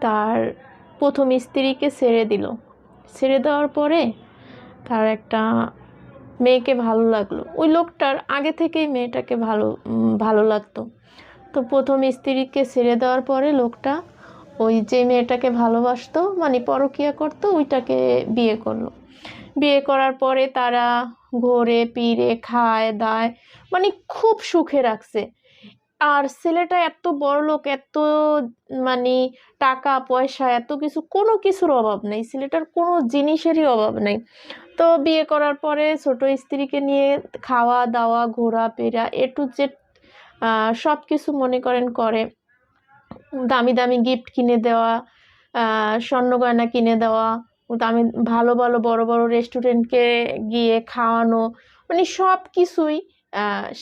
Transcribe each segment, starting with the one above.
তার প্রথম স্ত্রীকে ছেড়ে দিল। ছেড়ে দেওয়ার পরে তার একটা মেয়েকে ভালো লাগল। ওই লোকটার আগে থেকেই মেয়েটাকে ভালো ভালো লাগতো। তো প্রথম স্ত্রীকে ছেড়ে দেওয়ার পরে লোকটা ওই যে মেয়েটাকে ভালোবাসতো মানে পরকিয়া করতো, ওইটাকে বিয়ে করল। বিয়ে করার পরে তারা ঘোরে, পিরে, খায়, দায় মানে খুব সুখে রাখছে। আর ছেলেটা এত বড় লোক, এত মানে টাকা, পয়সা, এত কিছু, কোনো কিছুর অভাব নেই। ছেলেটার কোনো জিনিসেরই অভাব নেই। তো বিয়ে করার পরে ছোট স্ত্রীকে নিয়ে খাওয়া, দাওয়া ঘোরাফেরা এ টু জেড সব কিছু মনে করেন করে। দামি দামি গিফট কিনে দেওয়া স্বর্ণ গয়না কিনে দেওয়া, দামি, ভালো ভালো, বড় বড় রেস্টুরেন্টকে গিয়ে খাওয়ানো মানে সব কিছুই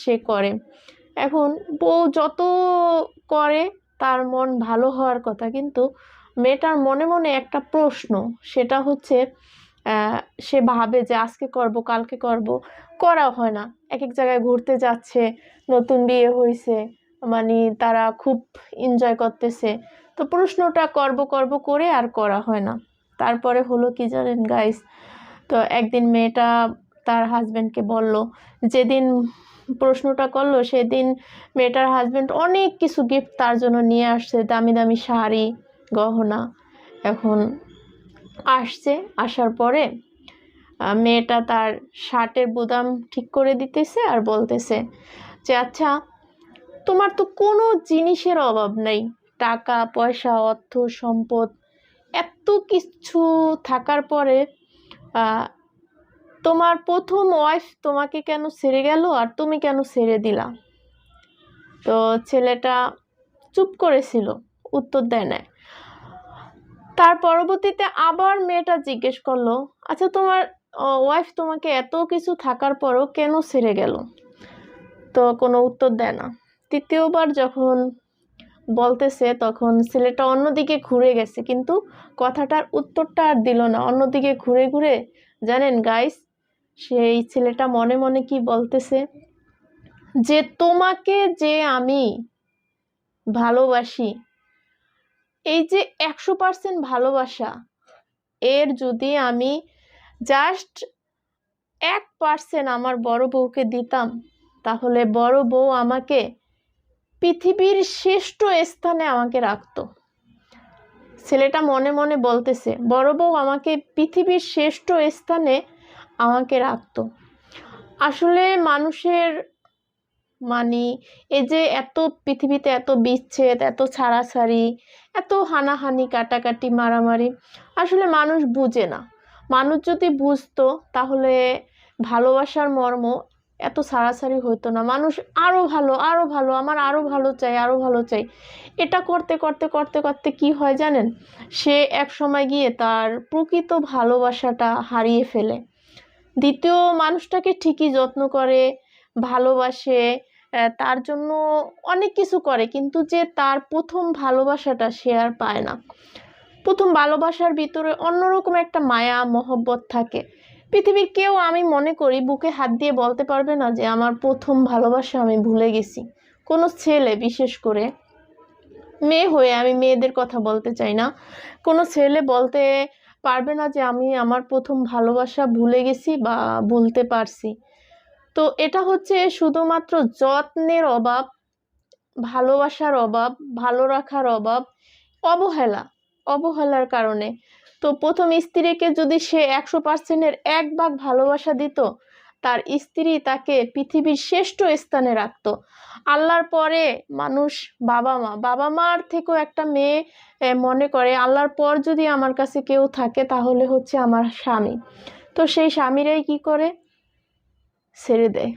সে করে। এখন বউ যত করে তার মন ভালো হওয়ার কথা, কিন্তু মেয়েটার মনে মনে একটা প্রশ্ন, সেটা হচ্ছে সে ভাবে যে আজকে করব, কালকে করব করা হয় না। এক এক জায়গায় ঘুরতে যাচ্ছে, নতুন বিয়ে হয়েছে মানে তারা খুব এনজয় করতেছে। তো প্রশ্নটা করব করব করে আর করা হয় না। তারপরে হলো কি জানেন গাইস তো একদিন মেয়েটা তার হাজব্যান্ডকে বলল। যেদিন প্রশ্নটা করল, সেদিন মেয়েটার হাজব্যান্ড অনেক কিছু গিফট তার জন্য নিয়ে আসছে, দামি দামি শাড়ি, গহনা। এখন আসছে, আসার পরে মেয়েটা তার শার্টের বুদাম ঠিক করে দিতেছে আর বলতেছে যে আচ্ছা তোমার তো কোনো জিনিসের অভাব নেই। টাকা, পয়সা, অর্থ, সম্পদ, এত কিছু থাকার পরে তোমার প্রথম ওয়াইফ তোমাকে কেন ছেড়ে গেল আর তুমি কেন ছেড়ে দিলা? তো ছেলেটা চুপ করেছিল, উত্তর দেয় না তার পরবর্তীতে আবার মেয়েটা জিজ্ঞেস করল আচ্ছা তোমার ওয়াইফ তোমাকে এত কিছু থাকার পরও কেন ছেড়ে গেল? তো কোনো উত্তর দেয় না। তৃতীয়বার যখন বলতেছে তখন ছেলেটা অন্যদিকে ঘুরে গেছে, কিন্তু কথাটার উত্তরটা আর দিল না। অন্যদিকে ঘুরে ঘুরে, জানেন গাইস সেই ছেলেটা মনে মনে কি বলতেছে? যে তোমাকে যে আমি ভালোবাসি, এই যে একশো পার্সেন্ট ভালোবাসা, এর যদি আমি জাস্ট এক পার্সেন্ট আমার বড় বউকে দিতাম, তাহলে বড় বউ আমাকে পৃথিবীর শ্রেষ্ঠ স্থানে আমাকে রাখতো। ছেলেটা মনে মনে বলতেছে, বড় বউ আমাকে পৃথিবীর শ্রেষ্ঠ স্থানে আমাকে রাখতো। আসলে মানুষের মানে এই যে এত পৃথিবীতে এত বিচ্ছেদ, এত ছাড়াছাড়ি, এত হানাহানি, কাটাকাটি, মারামারি, আসলে মানুষ বুঝে না। মানুষ যদি বুঝতো, তাহলে ভালোবাসার মর্ম এত ছাড়াছাড়ি হতো না। মানুষ আরও ভালো আরও ভালো, আমার আরও ভালো চাই আরও ভালো চাই। এটা করতে করতে করতে করতে কি হয় জানেন? সে এক সময় গিয়ে তার প্রকৃত ভালোবাসাটা হারিয়ে ফেলে। দ্বিতীয় মানুষটাকে ঠিকই যত্ন করে, ভালোবাসে তার জন্য অনেক কিছু করে, কিন্তু যে তার প্রথম ভালোবাসাটা সে আর পায় না। প্রথম ভালোবাসার ভিতরে অন্যরকম একটা মায়া, মহব্বত থাকে। পৃথিবীর কেউ, আমি মনে করি, বুকে হাত দিয়ে বলতে পারবে না যে, আমার প্রথম ভালোবাসা, আমি ভুলে গেছি। কোনো ছেলে, বিশেষ করে মেয়ে হয়ে আমি মেয়েদের কথা বলতে চাই না। কোনো ছেলে বলতে পারবে না যে আমি আমার প্রথম ভালোবাসা ভুলে গেছি বা ভুলতে পারছি। তো এটা হচ্ছে শুধুমাত্র যত্নের অভাব, ভালোবাসার অভাব, ভালো রাখার অভাব, অবহেলা, অবহেলার কারণে। তো প্রথম স্ত্রীকে যদি সে একশো পার্সেন্টের এক ভাগ ভালোবাসা দিত তার স্ত্রী তাকে পৃথিবীর শ্রেষ্ঠ স্থানে রাখত। আল্লাহর পরে মানুষ বাবা মা, বাবা মার থেকেও একটা মেয়ে মনে করে, আল্লাহর পর যদি আমার কাছে কেউ থাকে, তাহলে হচ্ছে আমার স্বামী। তো সেই স্বামীরাই কি করে? ছেড়ে দেয়।